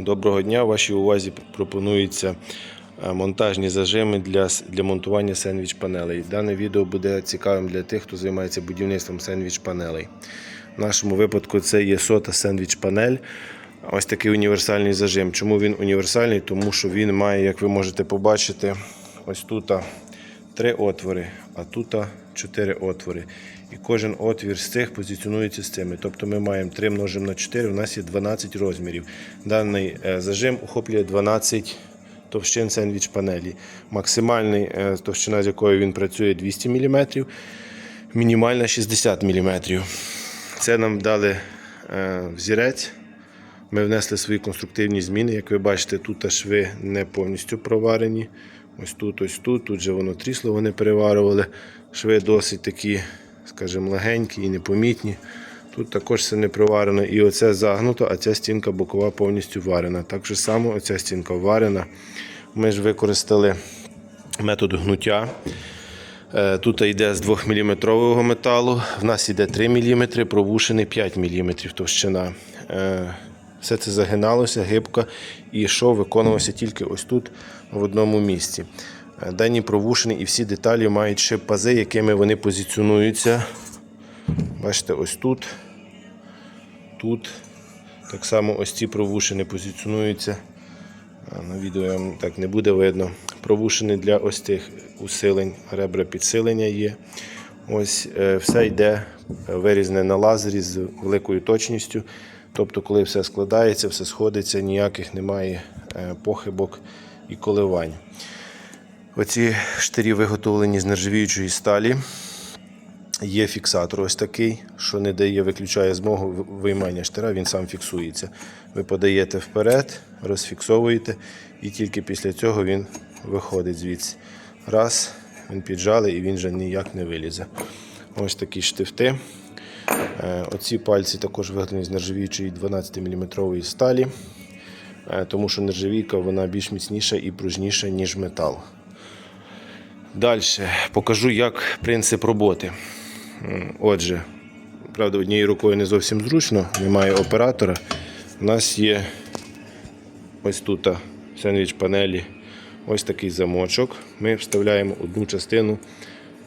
Доброго дня. Вашій увазі пропонуються е, монтажні зажими для, для монтування сендвіч панелей. Дане відео буде цікавим для тих, хто займається будівництвом сендвіч панелей. В нашому випадку це є сота сендвіч панель. Ось такий універсальний зажим. Чому він універсальний? Тому що він має, як ви можете побачити, ось тут три отвори, а тут чотири отвори. І кожен отвір з цих позиціонується з цими. Тобто ми маємо 3 множимо на 4, у нас є 12 розмірів. Даний е, зажим охоплює 12 товщин сендвіч панелі. Максимальний е, товщина, з якою він працює 200 мм, мінімальна 60 мм. Це нам дали е, взірець. Ми внесли свої конструктивні зміни. Як ви бачите, тут шви не повністю проварені. Ось тут, ось тут. Тут же воно трісло, вони переварювали. Шви досить такі, скажімо, легенькі і непомітні. Тут також все не проварено. І оце загнуто, а ця стінка бокова повністю варена. Так же само оця стінка варена. Ми ж використали метод гнуття. Е, Тут йде з 2-мм металу, в нас йде 3 мм, провушений 5 мм товщина. Е, Все це загиналося, гибко, і шов виконувався тільки ось тут, в одному місці. Е, Дані провушені і всі деталі мають ще пази, якими вони позиціонуються. Бачите, ось тут, тут. Так само ось ці провушені позиціонуються. На відео так не буде видно. Провушений для ось цих усилень, ребра підсилення є. Ось е, все йде е, вирізане на лазері з великою точністю. Тобто, коли все складається, все сходиться, ніяких немає е, похибок і коливань. Оці штирі виготовлені з нержавіючої сталі. Є фіксатор ось такий, що не дає, виключає змогу виймання штира, він сам фіксується. Ви подаєте вперед, розфіксовуєте, і тільки після цього він виходить звідси. Раз, він піджали і він вже ніяк не вилізе. Ось такі штифти. Е, Оці пальці також виготовлені з нержавіючої 12-мм сталі, е, тому що нержавійка вона більш міцніша і пружніша, ніж метал. Далі покажу, як принцип роботи. Отже, правда, однією рукою не зовсім зручно, немає оператора. У нас є ось тут сендвіч панелі, ось такий замочок. Ми вставляємо одну частину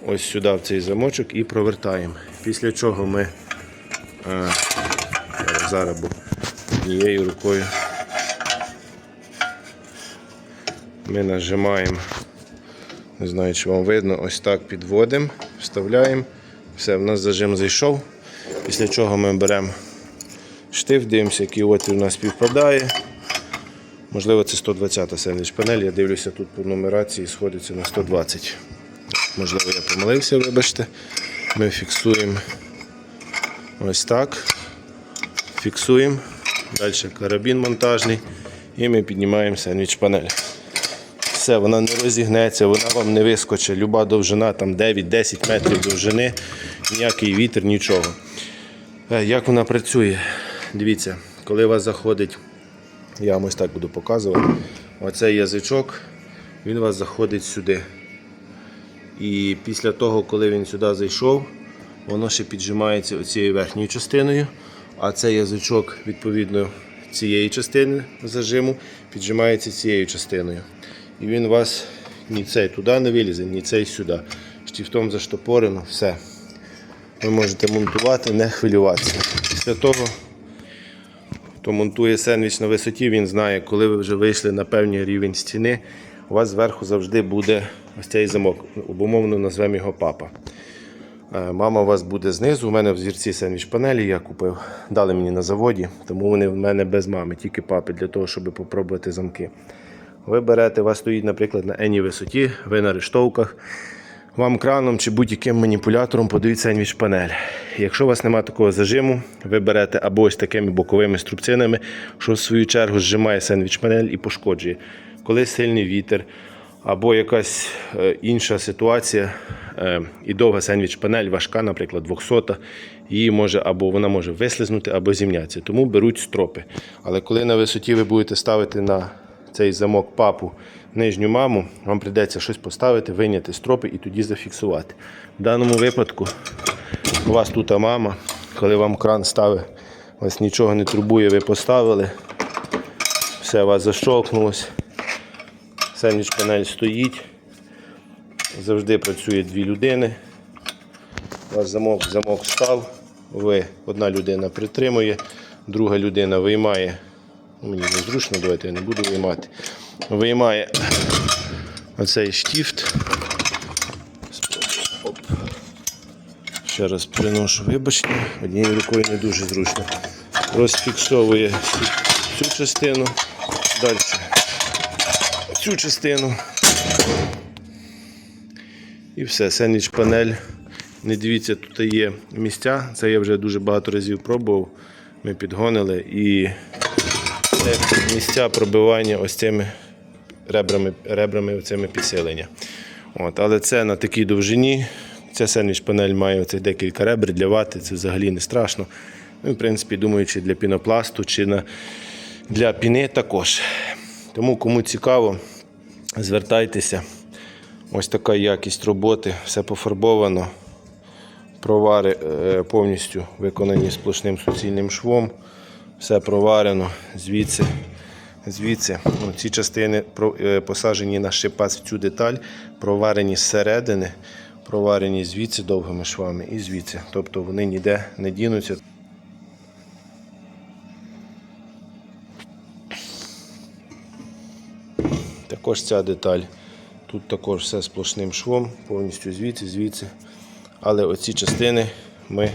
ось сюди в цей замочок і провертаємо. Після чого ми е, зараз бо однією рукою ми нажимаємо. Не знаю, чи вам видно, ось так підводимо, вставляємо. Все, в нас зажим зайшов. Після чого ми беремо штифт, дивимося, який отвір у нас співпадає. Можливо, це 120 сендвіч панель. Я дивлюся тут по нумерації, сходиться на 120. Можливо, я помилився, вибачте. Ми фіксуємо ось так. Фіксуємо. Далі карабін монтажний. І ми піднімаємо сендвіч панель все, вона не розігнеться, вона вам не вискочить. Люба довжина, там 9-10 метрів довжини, ніякий вітер, нічого. Е, Як вона працює? Дивіться, коли у вас заходить, я вам ось так буду показувати. Оцей язичок, він вас заходить сюди. І після того, коли він сюди зайшов, воно ще піджимається оцією верхньою частиною, а цей язичок, відповідно, цієї частини зажиму піджимається цією частиною. І він вас ні цей туди не вилізе, ні цей сюди. Штифтом заштопорено, все. Ви можете монтувати, не хвилюватися. Після того, хто монтує сендвіч на висоті, він знає, коли ви вже вийшли на певний рівень стіни, у вас зверху завжди буде ось цей замок. Обумовно назвемо його папа. Е, Мама у вас буде знизу. У мене в зірці сендвіч панелі я купив. Дали мені на заводі, тому вони в мене без мами, тільки папи, для того, щоб попробувати замки. Ви берете, у вас стоїть, наприклад, на еній висоті, ви на рештовках. Вам краном чи будь-яким маніпулятором подають сендвіч панель. Якщо у вас немає такого зажиму, ви берете або ось такими боковими струбцинами, що в свою чергу зжимає сендвіч панель і пошкоджує. Коли сильний вітер або якась е, інша ситуація, е, і довга сендвіч панель важка, наприклад, 200, її може або вона може вислизнути, або зімнятися. Тому беруть стропи. Але коли на висоті ви будете ставити на цей замок папу нижню маму, вам прийдеться щось поставити, виняти стропи і тоді зафіксувати. В даному випадку у вас тут мама, коли вам кран ставить, вас нічого не турбує, ви поставили. Все у вас защолкнулось. Сендвіч панель стоїть. Завжди працює дві людини. Вас замок, замок став. Ви, одна людина притримує, друга людина виймає. Ну, Мені незручно, давайте я не буду виймати. Виймає оцей штіфт. Ще раз приношу, вибачте, однією рукою не дуже зручно. Розфіксовує цю частину, далі цю частину. І все, сендвіч панель. Не дивіться, тут є місця. Це я вже дуже багато разів пробував. Ми підгонили і це місця пробивання ось цими ребрами, ребрами оцими підсилення. От, але це на такій довжині. Ця сендвіч панель має оцих декілька ребер для вати, це взагалі не страшно. Ну, в принципі, думаю, чи для пінопласту, чи на, для піни також. Тому кому цікаво, звертайтеся. Ось така якість роботи, все пофарбовано. Провари е, повністю виконані сплошним суцільним швом. Все проварено звідси. Звідси ну, ці частини е, посаджені на шипац в цю деталь, проварені зсередини, проварені звідси довгими швами і звідси. Тобто вони ніде не дінуться. Також ця деталь. Тут також все сплошним швом, повністю звідси, звідси. Але оці частини ми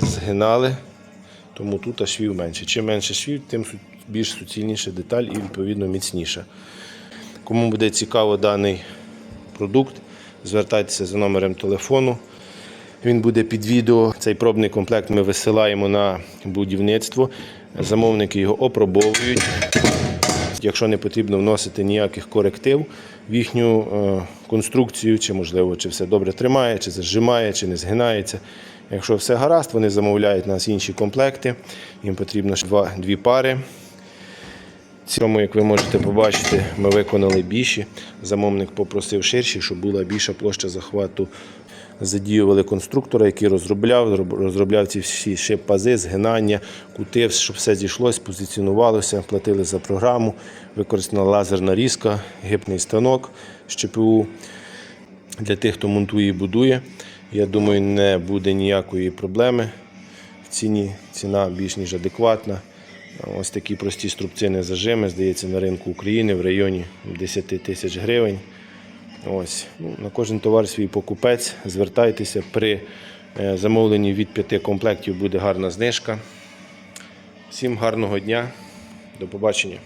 згинали, тому тут швів менше. Чим менше швів, тим більш суцільніша деталь і відповідно міцніша. Кому буде цікаво даний продукт, звертайтеся за номером телефону. Він буде під відео. Цей пробний комплект ми висилаємо на будівництво. Замовники його опробовують. Якщо не потрібно вносити ніяких коректив в їхню е, конструкцію, чи можливо, чи все добре тримає, чи зажимає, чи не згинається. Якщо все гаразд, вони замовляють нас інші комплекти. Їм потрібно два, дві пари. Цьому, як ви можете побачити, ми виконали більші. Замовник попросив ширші, щоб була більша площа захвату. Задіювали конструктора, який розробляв, розробляв ці всі шип-пази, згинання, кути, щоб все зійшлося, позиціонувалося, платили за програму, використана лазерна різка, гипний станок з ЧПУ. Для тих, хто монтує і будує, я думаю, не буде ніякої проблеми в ціні. Ціна більш ніж адекватна. Ось такі прості струбцини зажими, здається, на ринку України в районі 10 тисяч гривень. Ось. Ну, на кожен товар свій покупець. Звертайтеся при е, замовленні від п'яти комплектів буде гарна знижка. Всім гарного дня. До побачення.